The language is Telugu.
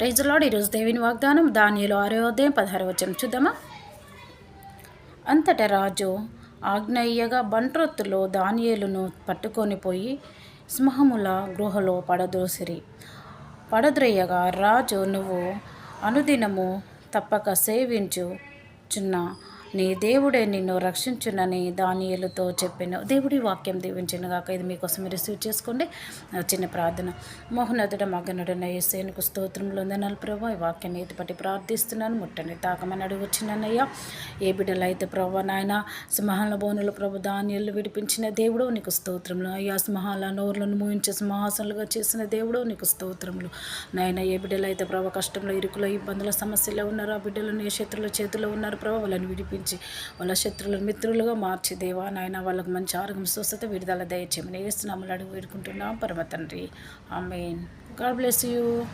ప్రైజ్లాడ్ ఈరోజు దేవుని వాగ్దానం దానిలో ఆరో పదహారు వచ్చిన చూద్దామా? అంతటా రాజు ఆగ్నేయగా బంట్రొత్తులో దానియలను పట్టుకొని పోయి సింహముల గృహలో పడదోసిరి. పడద్రయ్యగా రాజు నువ్వు అనుదినము తప్పక సేవించుచున్న నీ దేవుడే నిన్ను రక్షించునని దానియలతో చెప్పాను. దేవుడి వాక్యం దీవించిన కాక ఇది మీకోసం రిసీవ్ చేసుకోండి. చిన్న ప్రార్థన. మోహనదుడ మగనుడన ఏసేనుకు స్తోత్రంలో వందనాలు ప్రభావ ఈ వాక్యాన్ని ఇది పట్టి ప్రార్థిస్తున్నాను. ముట్టని తాకమని అడుగుచ్చిననయ్యా. ఏ బిడ్డలు అయితే ప్రభా నాయన సింహాల బోనులు ప్రభు ధాన్యాలు విడిపించిన దేవుడు నీకు స్తోత్రములు. అయ్యా సింహాల నోరులను మూయించే సింహాసనులుగా చేసిన దేవుడు నీకు స్తోత్రములు. నాయన ఏ బిడ్డలు అయితే కష్టంలో ఇరుకులో ఇబ్బందుల సమస్యలో ఉన్నారు ఆ బిడ్డలను ఏ శత్రుల చేతిలో ఉన్నారు ప్రభు. వాళ్ళని విడిపించి వాళ్ళ శత్రువులను మిత్రులుగా మార్చి దేవా నాయన వాళ్ళకు మంచి ఆరోగ్యం స్వస్థత విడుదల దయచేమని వేస్తున్నామని అడుగు వేడుకుంటున్నాం. పరమ తండ్రి. ఆమెన్. God bless you.